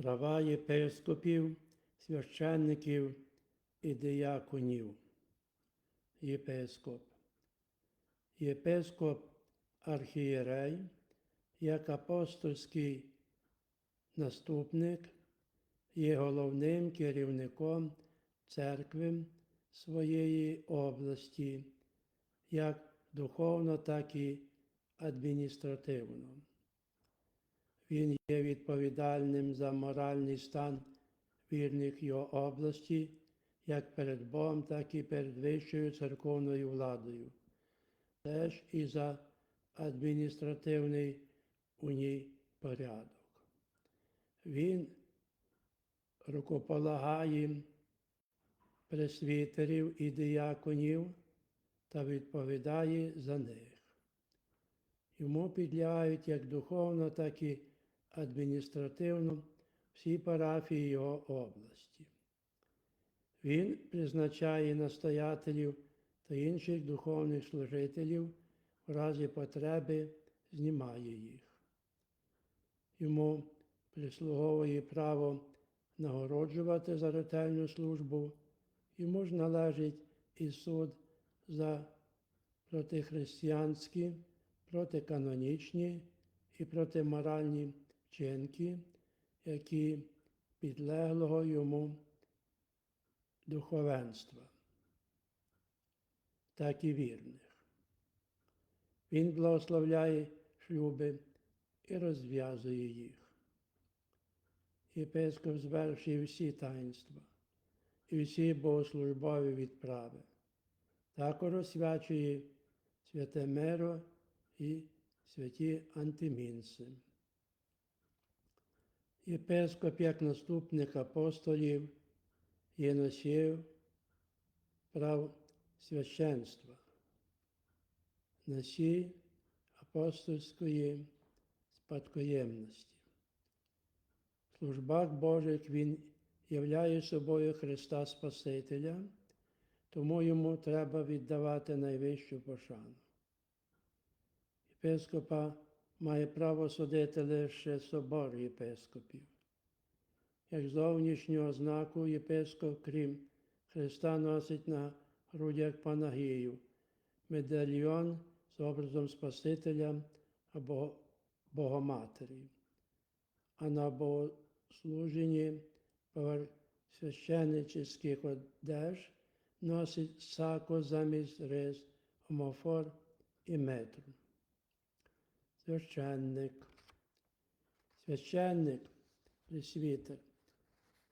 права єпископів, священників і дияконів. Єпископ. Єпископ архієрей, як апостольський наступник, є головним керівником церкви своєї області, як духовно, так і адміністративно. Він є відповідальним за моральний стан вірних його області, як перед Богом, так і перед вищою церковною владою, теж і за адміністративний у ній порядок. Він рукополагає пресвітерів і дияконів та відповідає за них. Йому підлягають як духовно, так і адміністративно всі парафії його області. Він призначає настоятелів та інших духовних служителів, в разі потреби знімає їх. Йому прислуговує право нагороджувати за ретельну службу, йому ж належить і суд за протихристиянські, протиканонічні і протиморальні вчинки, які підлеглого йому духовенства, так і вірних. Він благословляє шлюби і розв'язує їх. Єпископ звершує всі таїнства і всі богослужбові відправи. Також освячує святе Миро і святі антимінси. Єпископ, як наступник апостолів, є носів прав священства, носій апостольської спадкоємності. В службах Божих він являє собою Христа Спасителя, тому йому треба віддавати найвищу пошану. Єпископа має право судити лише собор єпископів. Як зовнішню ознаку єпископ, крім Христа, носить на грудях Панагію, медальйон з образом Спасителя або Богоматері, а на богослуженні священничих одеж носить сако замість рис, омофор і метру. Священник. Священник, присвітер,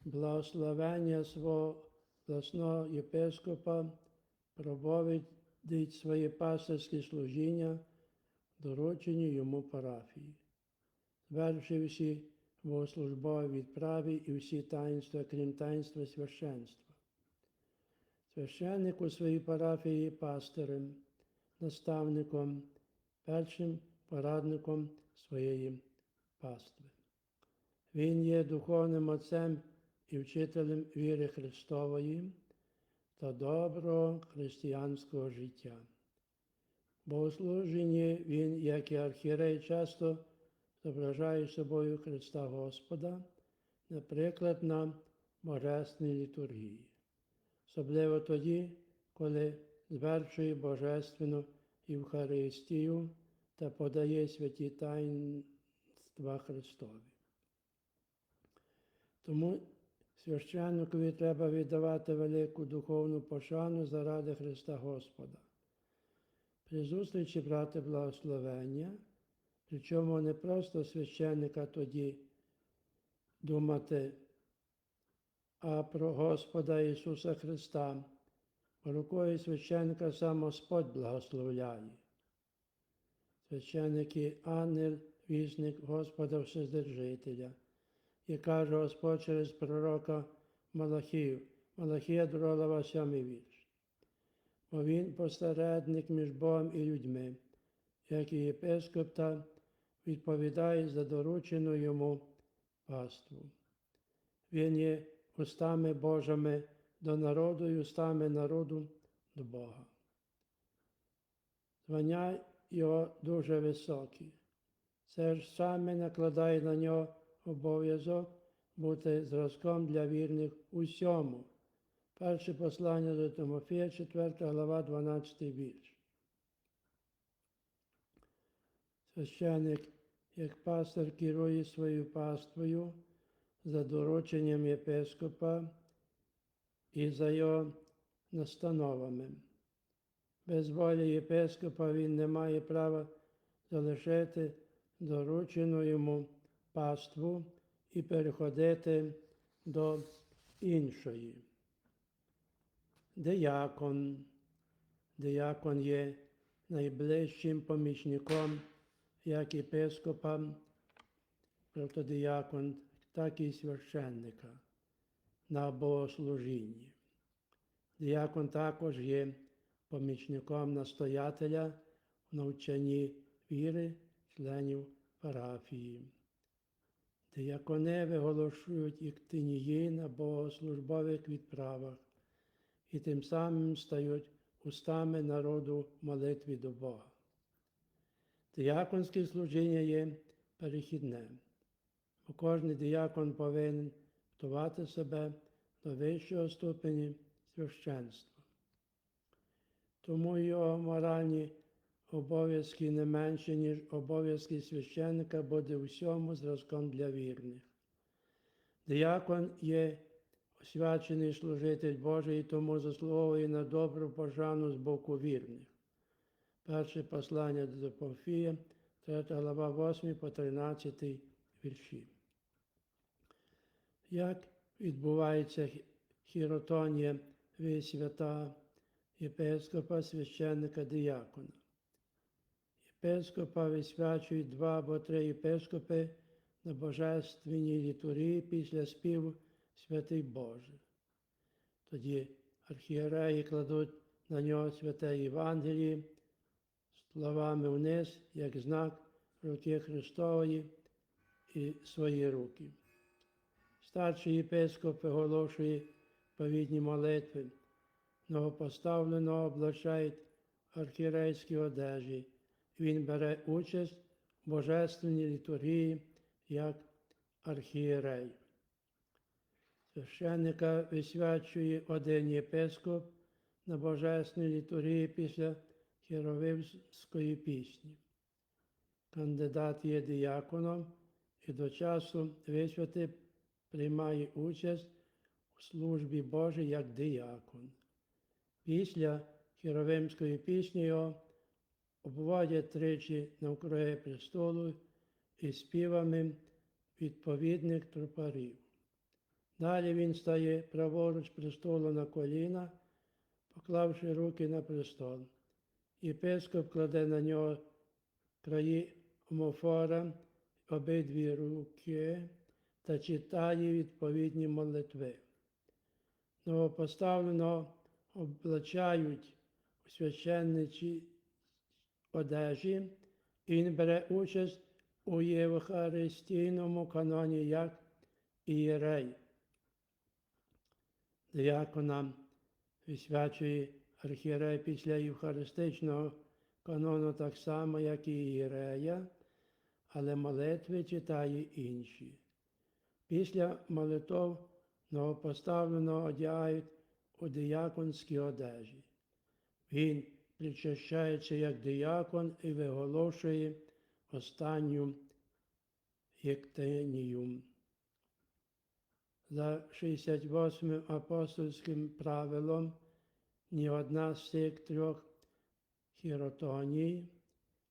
благословення свого власного єпископа проводить своє пасторське служіння, доручені йому парафії, звершив всі богослужбові відправи і всі таїнства, крім таїнства священства. Священник у своїй парафії пастирем, наставником, першим порадником своєї пастви. Він є духовним отцем і вчителем віри Христової та доброго християнського життя. Богослуженні він, як і архірей, часто зображає собою Христа Господа, наприклад, на Божественній літургії, особливо тоді, коли звершує Божественну Євхаристію та подає святі таїнства Христові. Тому священникові треба віддавати велику духовну пошану заради Христа Господа. При зустрічі брати благословення, причому не просто священника тоді думати, а про Господа Ісуса Христа, рукою священника сам Господь благословляє. Священники ангел, вісник Господа Вседержителя. І каже Господь через пророка Малахію, Малахія Дролова, сьомий вірш. Бо він посередник між Богом і людьми, як і єпископ та відповідає за доручену йому паству. Він є устами Божими до народу і устами народу до Бога. Звання його дуже високі. Це ж саме накладає на нього обов'язок бути зразком для вірних усьому. Перше послання до Тимофія, 4 глава, 12 вірш. Священик, як пастор керує своєю паствою за дорученням єпископа і за його настановами. Без волі єпископа він не має права залишити доручену йому паству і переходити до іншої. Деякон. Деякон є найближчим помічником як єпископа, протодіякон, так і священника на богослужінні. Діякон також є помічником настоятеля в навчанні віри членів парафії. Діякони виголошують іктинії на богослужбових відправах і тим самим стають устами народу в молитві до Бога. Діяконське служіння є перехідне, бо кожен діякон повинен готувати себе до вищого ступені священства. Тому його моральні обов'язки не менші, ніж обов'язки священника буде всьому зразком для вірних. Діякон є освячений служитель Божий, тому заслуговує на добру пошану з боку вірних. Перше послання до Тимофія, 3 глава 8 по 13 вірші. Як відбувається хіротонія свята єпископа, священника, діякона? Єпископа висвячують два або три єпископи на божественній літургії після співу святий Боже. Тоді архієреї кладуть на нього святе Євангеліє словами вниз, як знак руки Христової і свої руки. Старший єпископ оголошує повідні молитви, новопоставленого облачають архірейські одежі. Він бере участь в божественній літургії як архієрей. Священника висвячує один єпископ на божественній літургії після Херовимської пісні. Кандидат є діяконом і до часу висвяти приймає участь у службі Божій як діякон. Після Херовимської пісні його тричі навкруги престолу і співами відповідних трупарів. Далі він стає праворуч престолу на коліна, поклавши руки на престол. Єпископ кладе на нього краї омофора, обидві руки та читає відповідні молитви. Новопоставленого облачають у священничі одежі, і він бере участь у Євхаристійному каноні як ієрей. Діяконам висвячує архієрей після Євхаристичного канону так само, як і ієрея, але молитви читає інші. Після молитов новопоставленого одягають у дияконські одежі. Він причащається як диякон і виголошує останню єктинію. За 68 апостольським правилом ні одна з цих трьох хіротоній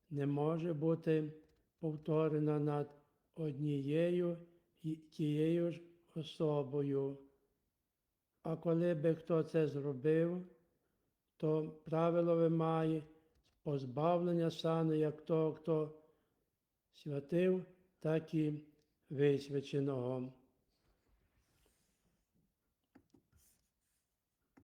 не може бути повторена над однією і тією ж особою. А коли би хто це зробив, то правило вимагає позбавлення сану як того, хто святив, так і висвяченого.